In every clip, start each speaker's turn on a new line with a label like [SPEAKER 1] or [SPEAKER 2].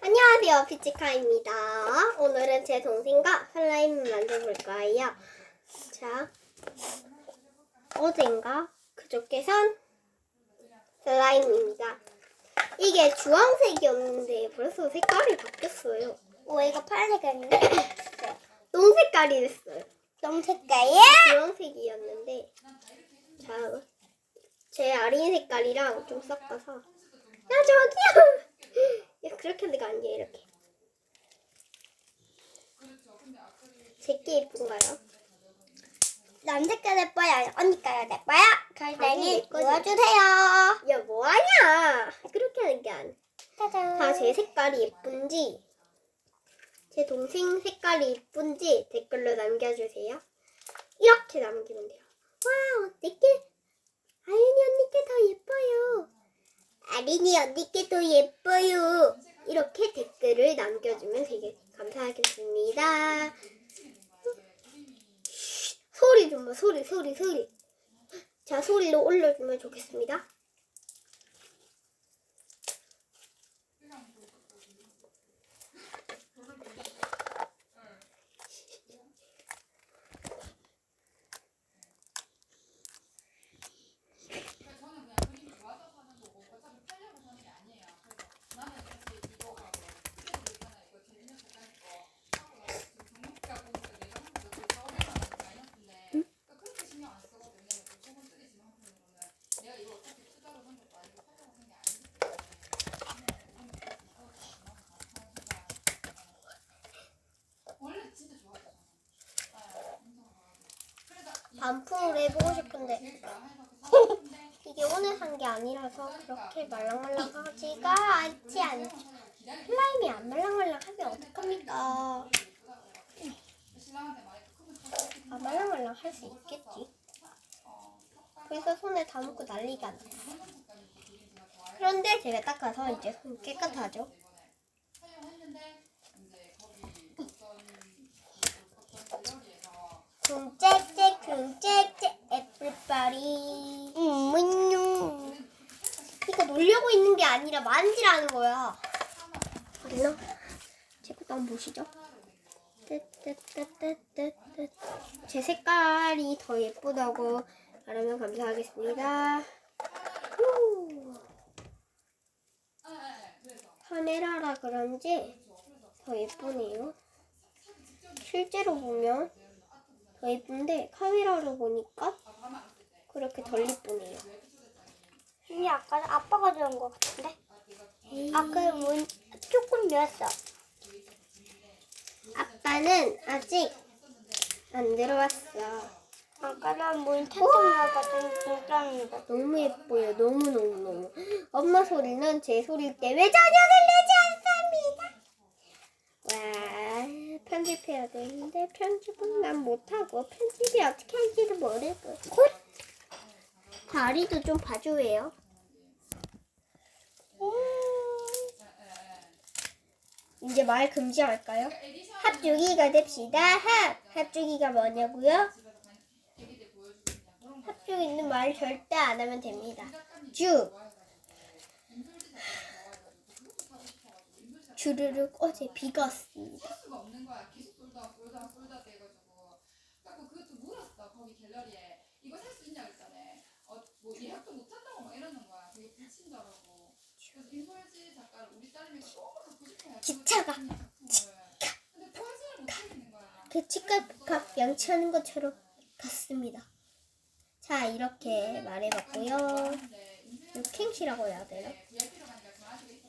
[SPEAKER 1] 안녕하세요, 피치카입니다. 오늘은 제 동생과 슬라임을 만들어볼 거예요. 자, 어젠가 그저께선 슬라임입니다. 이게 주황색이었는데 벌써 색깔이 바뀌었어요.
[SPEAKER 2] 오 이거 파란색이었는데
[SPEAKER 1] 똥 색깔이 됐어요.
[SPEAKER 2] 똥 색깔이야?
[SPEAKER 1] 주황색이었는데 자, 제 아린 색깔이랑 좀 섞어서 야 저기요! 야, 그렇게 하는 거 아니에요? 이렇게. 제게 예쁜가요?
[SPEAKER 2] 남 색깔 예뻐요. 언니 깔 예뻐요?
[SPEAKER 1] 당연히
[SPEAKER 2] 걸댕이
[SPEAKER 1] 예뻐지.
[SPEAKER 2] 누워주세요.
[SPEAKER 1] 야 뭐하냐? 그렇게 하는 게 아니야 다 제 색깔이 예쁜지 제 동생 색깔이 예쁜지 댓글로 남겨주세요. 이렇게 남기면 돼요. 와 내게? 아윤이 언니께 더 예뻐요 아린이 언니께 더 예뻐요. 이렇게 댓글을 남겨주면 되게 감사하겠습니다. 쉿, 소리 좀 봐 소리 소리 소리. 자 소리로 올려주면 좋겠습니다 반품을 해보고 싶은데 이게 오늘 산 게 아니라서 그렇게 말랑말랑하지가 않지 않죠. 슬라임이 안 말랑말랑하면 어떡합니까? 아 말랑말랑 할 수 있겠지. 그래서 손에 다 묻고 난리가 나. 그런데 제가 닦아서 이제 손 깨끗하죠. 쿵짝짝 쿵짝짝 everybody
[SPEAKER 2] 음문요
[SPEAKER 1] 이거 놀려고 있는 게 아니라 만지라는 거야 그래요? 제 것도 한번 보시죠. 제 색깔이 더 예쁘다고 말하면 감사하겠습니다 후. 카메라라 그런지 더 예쁘네요 실제로 보면 더 예쁜데 카메라로 보니까 그렇게 덜 예쁘네요.
[SPEAKER 2] 언니 아까 아빠가 들은 거 같은데 아까 문 조금 열었어
[SPEAKER 1] 아빠는 아직 안 들어왔어.
[SPEAKER 2] 아까는 문 탔던 진짜입니다
[SPEAKER 1] 너무 예뻐요. 너무 너무 너무. 엄마 소리는 제 소리 때문에 저녁을 내지 않습니다. 와 편집해야 되는데 편집은 난 못하고 편집이 어떻게 하는지도 모르고. 다리도 좀 봐줘요. 이제 말 금지할까요? 합주기가 됩시다. 합! 합주기가 뭐냐고요? 합주기는 말 절대 안 하면 됩니다. 주! 주르륵 어제 비가 왔습니다.
[SPEAKER 3] 이거 살 수 있냐 그랬잖아. 어뭐 예약도 못 한다고 막 이러는 거야. 되게 불친절하고. 우리 딸이 너무.
[SPEAKER 1] 기차가.
[SPEAKER 3] 근데 포즈를 못 하겠는 거야.
[SPEAKER 1] 대치값 양치하는 것처럼 같습니다. 자 이렇게 말해봤고요. 육행시라고 해야 되나?
[SPEAKER 3] 있어.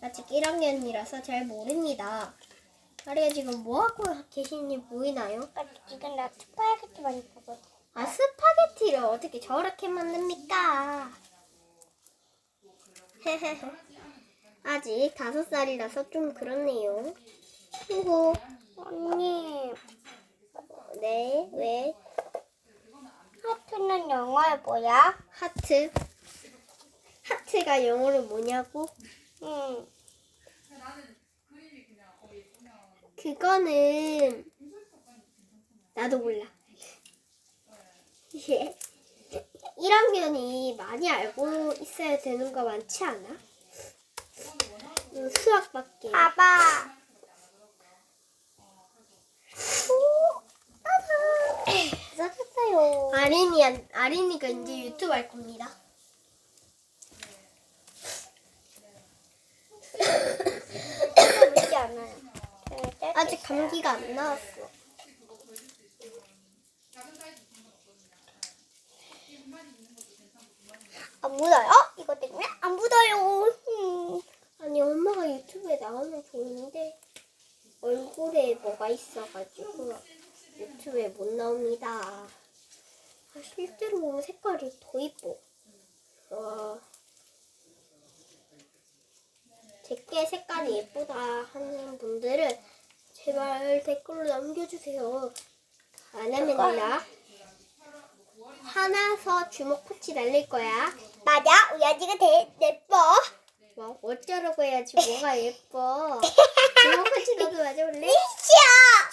[SPEAKER 1] 아직 1학년이라서 잘 모릅니다. 아래에 지금 뭐하고 계신지 보이나요?
[SPEAKER 2] 아, 지금 나 스파게티 많이 먹어
[SPEAKER 1] 아 스파게티를 어떻게 저렇게 만듭니까? 아직 다섯 살이라서 좀 그렇네요. 그리고
[SPEAKER 2] 언니
[SPEAKER 1] 네 왜?
[SPEAKER 2] 하트는 영어에 뭐야?
[SPEAKER 1] 하트 하트가 영어로 뭐냐고?
[SPEAKER 2] 응.
[SPEAKER 1] 그거는 나도 몰라. 1학년이 많이 알고 있어야 되는 거 많지 않아? 음, 수학밖에.
[SPEAKER 2] 봐봐. 찾았어요.
[SPEAKER 1] 아린이 아린이가 이제 유튜브 할 겁니다.
[SPEAKER 2] 않아요.
[SPEAKER 1] 아직 감기가 안 나왔어.
[SPEAKER 2] 안 묻어요? 이거 때문에 안 묻어요.
[SPEAKER 1] 유튜브에 나오면 좋은데 얼굴에 뭐가 있어가지고 유튜브에 못 나옵니다. 아, 실제로 보면 색깔이 더 이뻐. 와. 제게 색깔이 예쁘다 하는 분들은 제발 댓글로 남겨주세요. 안 하면요. 화나서 주먹 코치 날릴 거야.
[SPEAKER 2] 맞아, 우리 아지가 되 뭐 예뻐?
[SPEAKER 1] 어쩌라고 해야지 뭐가 예뻐? 주먹같이 나도 맞아볼래? 미치야!